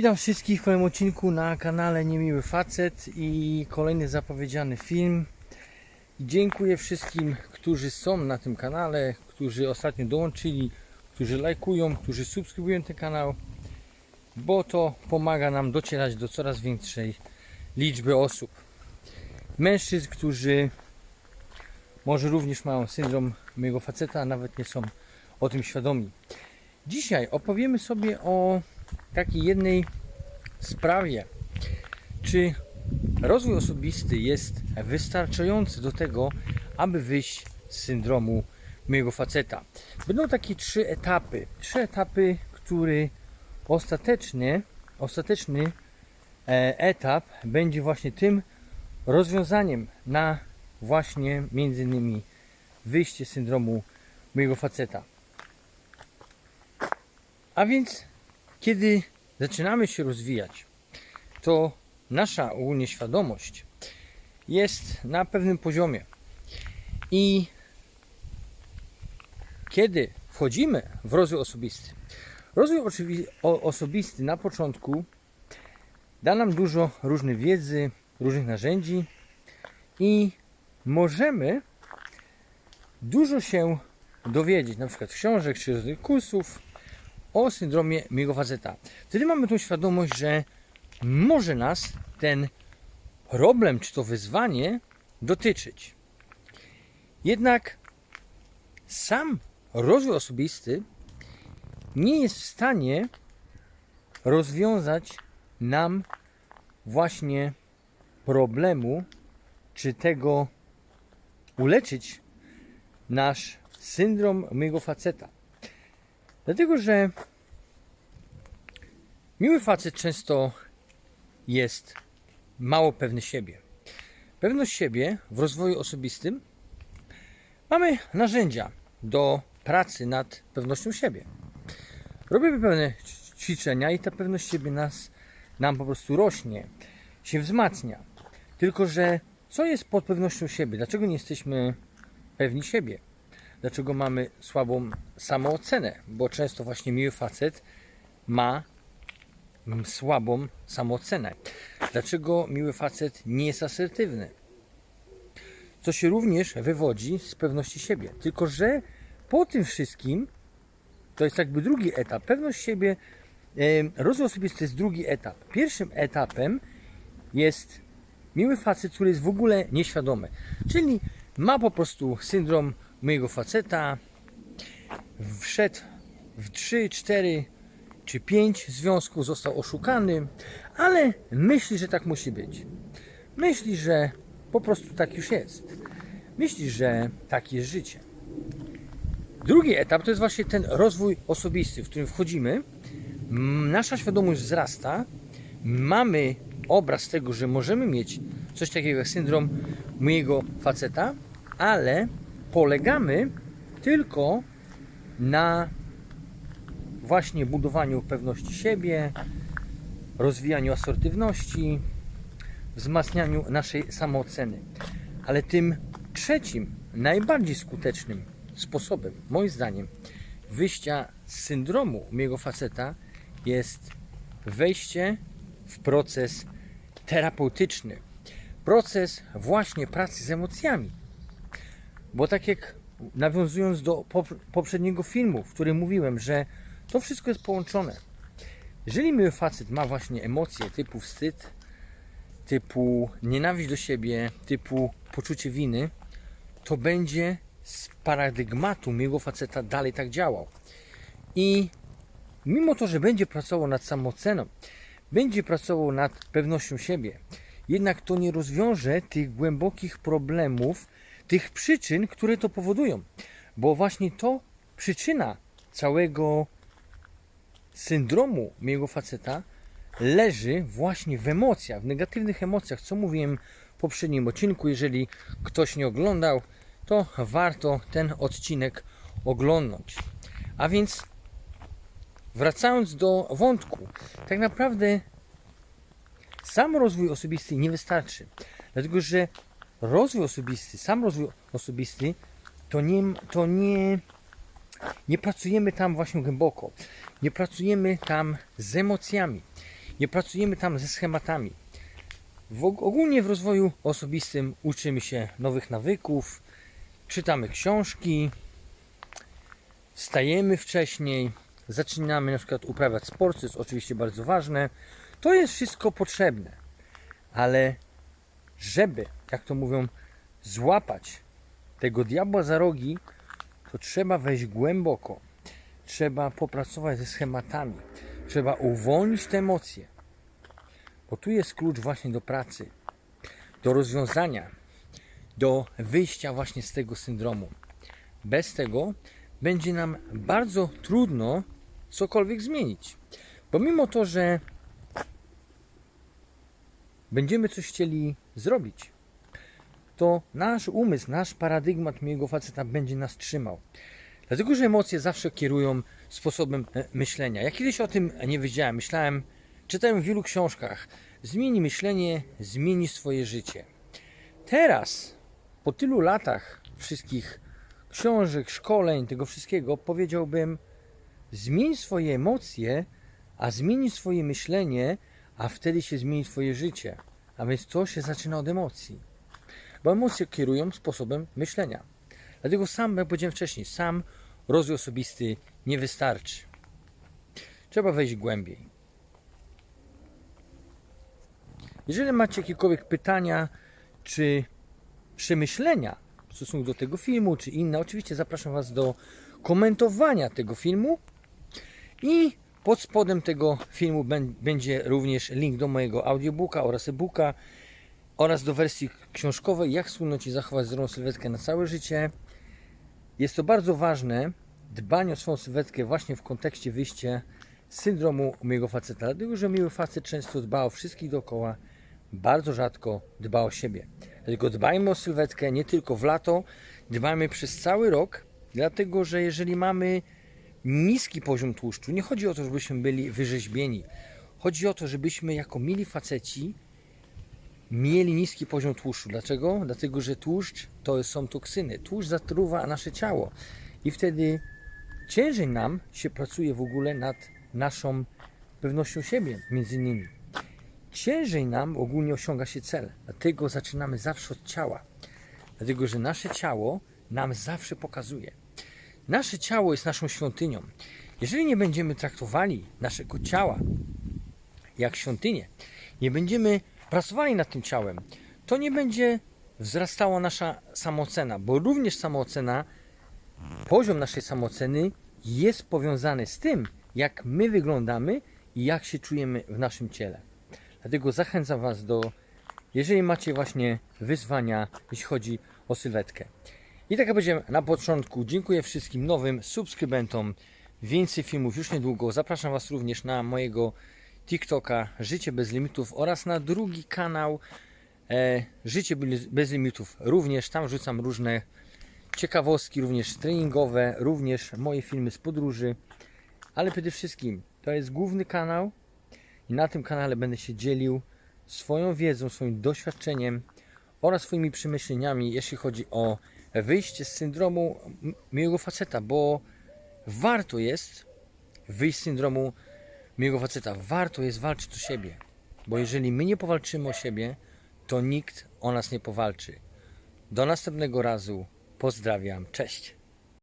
Witam wszystkich w kolejnym odcinku na kanale Niemiły Facet i kolejny zapowiedziany film. Dziękuję wszystkim, którzy są na tym kanale, którzy ostatnio dołączyli, którzy lajkują, którzy subskrybują ten kanał, bo to pomaga nam docierać do coraz większej liczby osób. Mężczyzn, którzy może również mają syndrom mojego faceta, a nawet nie są o tym świadomi. Dzisiaj opowiemy sobie o takiej jednej sprawie. Czy rozwój osobisty jest wystarczający do tego, aby wyjść z syndromu mojego faceta? Będą takie trzy etapy. Trzy etapy, który ostateczny, ostateczny e, etap będzie właśnie tym rozwiązaniem na właśnie między innymi wyjście z syndromu mojego faceta. A więc, kiedy zaczynamy się rozwijać, to nasza ogólnie świadomość jest na pewnym poziomie. I kiedy wchodzimy w rozwój osobisty, rozwój osobisty na początku da nam dużo różnej wiedzy, różnych narzędzi i możemy dużo się dowiedzieć, na przykład książek czy różnych kursów, o syndromie mojego faceta. Wtedy mamy tą świadomość, że może nas ten problem czy to wyzwanie dotyczyć. Jednak sam rozwój osobisty nie jest w stanie rozwiązać nam właśnie problemu, czy tego uleczyć nasz syndrom mojego faceta. Dlatego, że miły facet często jest mało pewny siebie. Pewność siebie w rozwoju osobistym mamy narzędzia do pracy nad pewnością siebie. Robimy pewne ćwiczenia i ta pewność siebie nas, nam po prostu rośnie, się wzmacnia. Tylko, że co jest pod pewnością siebie? Dlaczego nie jesteśmy pewni siebie? Dlaczego mamy słabą samoocenę, bo często właśnie miły facet ma mm, słabą samoocenę. Dlaczego miły facet nie jest asertywny? Co się również wywodzi z pewności siebie. Tylko, że po tym wszystkim to jest jakby drugi etap. Pewność siebie, rozwój osobisty jest drugi etap. Pierwszym etapem jest miły facet, który jest w ogóle nieświadomy. Czyli ma po prostu syndrom mojego faceta, wszedł w 3, 4 czy 5 związków, został oszukany, ale myśli, że tak musi być. Myśli, że po prostu tak już jest. Myśli, że tak jest życie. Drugi etap to jest właśnie ten rozwój osobisty, w którym wchodzimy. Nasza świadomość wzrasta, mamy obraz tego, że możemy mieć coś takiego jak syndrom mojego faceta, ale polegamy tylko na właśnie budowaniu pewności siebie, rozwijaniu asertywności, wzmacnianiu naszej samooceny. Ale tym trzecim, najbardziej skutecznym sposobem, moim zdaniem, wyjścia z syndromu mojego faceta jest wejście w proces terapeutyczny. Proces właśnie pracy z emocjami. Bo tak jak nawiązując do pop- poprzedniego filmu, w którym mówiłem, że to wszystko jest połączone. Jeżeli miły facet ma właśnie emocje typu wstyd, typu nienawiść do siebie, typu poczucie winy, to będzie z paradygmatu miłego faceta dalej tak działał. I mimo to, że będzie pracował nad samooceną, będzie pracował nad pewnością siebie, jednak to nie rozwiąże tych głębokich problemów, tych przyczyn, które to powodują. Bo właśnie to przyczyna całego syndromu mojego faceta leży właśnie w emocjach, w negatywnych emocjach, co mówiłem w poprzednim odcinku. Jeżeli ktoś nie oglądał, to warto ten odcinek oglądnąć. A więc wracając do wątku, tak naprawdę sam rozwój osobisty nie wystarczy. Dlatego, że rozwój osobisty, sam rozwój osobisty, to nie, to nie, nie pracujemy tam właśnie głęboko. Nie pracujemy tam z emocjami. Nie pracujemy tam ze schematami. W, ogólnie w rozwoju osobistym uczymy się nowych nawyków, czytamy książki, wstajemy wcześniej, zaczynamy na przykład uprawiać sport, co jest oczywiście bardzo ważne. To jest wszystko potrzebne, ale żeby, jak to mówią, złapać tego diabła za rogi, to trzeba wejść głęboko. Trzeba popracować ze schematami. Trzeba uwolnić te emocje. Bo tu jest klucz właśnie do pracy, do rozwiązania, do wyjścia właśnie z tego syndromu. Bez tego będzie nam bardzo trudno cokolwiek zmienić. Pomimo to, że będziemy coś chcieli zrobić, to nasz umysł, nasz paradygmat miłego faceta będzie nas trzymał. Dlatego, że emocje zawsze kierują sposobem e, myślenia. Ja kiedyś o tym nie wiedziałem. Myślałem, czytałem w wielu książkach. Zmieni myślenie, zmieni swoje życie. Teraz, po tylu latach wszystkich książek, szkoleń, tego wszystkiego, powiedziałbym, zmień swoje emocje, a zmieni swoje myślenie, a wtedy się zmieni Twoje życie. A więc to się zaczyna od emocji. Bo emocje kierują sposobem myślenia. Dlatego sam, jak powiedziałem wcześniej, sam rozwój osobisty nie wystarczy. Trzeba wejść głębiej. Jeżeli macie jakiekolwiek pytania czy przemyślenia w stosunku do tego filmu, czy inne, oczywiście zapraszam Was do komentowania tego filmu i pod spodem tego filmu bę- będzie również link do mojego audiobooka oraz e-booka oraz do wersji książkowej Jak schudnąć i zachować zdrową sylwetkę na całe życie. Jest to bardzo ważne, dbanie o swoją sylwetkę właśnie w kontekście wyjścia z syndromu miłego faceta. Dlatego, że miły facet często dba o wszystkich dookoła, bardzo rzadko dba o siebie. Dlatego dbajmy o sylwetkę nie tylko w lato, dbajmy przez cały rok, dlatego, że jeżeli mamy niski poziom tłuszczu, nie chodzi o to, żebyśmy byli wyrzeźbieni. Chodzi o to, żebyśmy jako mili faceci mieli niski poziom tłuszczu. Dlaczego? Dlatego, że tłuszcz to są toksyny. Tłuszcz zatruwa nasze ciało i wtedy ciężej nam się pracuje w ogóle nad naszą pewnością siebie, między innymi. Ciężej nam ogólnie osiąga się cel. Dlatego zaczynamy zawsze od ciała. Dlatego, że nasze ciało nam zawsze pokazuje. Nasze ciało jest naszą świątynią. Jeżeli nie będziemy traktowali naszego ciała jak świątynię, nie będziemy pracowali nad tym ciałem, to nie będzie wzrastała nasza samoocena, bo również samoocena, poziom naszej samooceny jest powiązany z tym, jak my wyglądamy i jak się czujemy w naszym ciele. Dlatego zachęcam Was do, jeżeli macie właśnie wyzwania, jeśli chodzi o sylwetkę. I tak jak powiedziałem na początku, dziękuję wszystkim nowym subskrybentom. Więcej filmów już niedługo. Zapraszam Was również na mojego TikToka Życie bez limitów oraz na drugi kanał e, Życie bez- limitów. Również tam rzucam różne ciekawostki, również treningowe, również moje filmy z podróży. Ale przede wszystkim to jest główny kanał i na tym kanale będę się dzielił swoją wiedzą, swoim doświadczeniem oraz swoimi przemyśleniami, jeśli chodzi o wyjście z syndromu miłego faceta, bo warto jest wyjść z syndromu miłego faceta. Warto jest walczyć o siebie, bo jeżeli my nie powalczymy o siebie, to nikt o nas nie powalczy. Do następnego razu. Pozdrawiam. Cześć.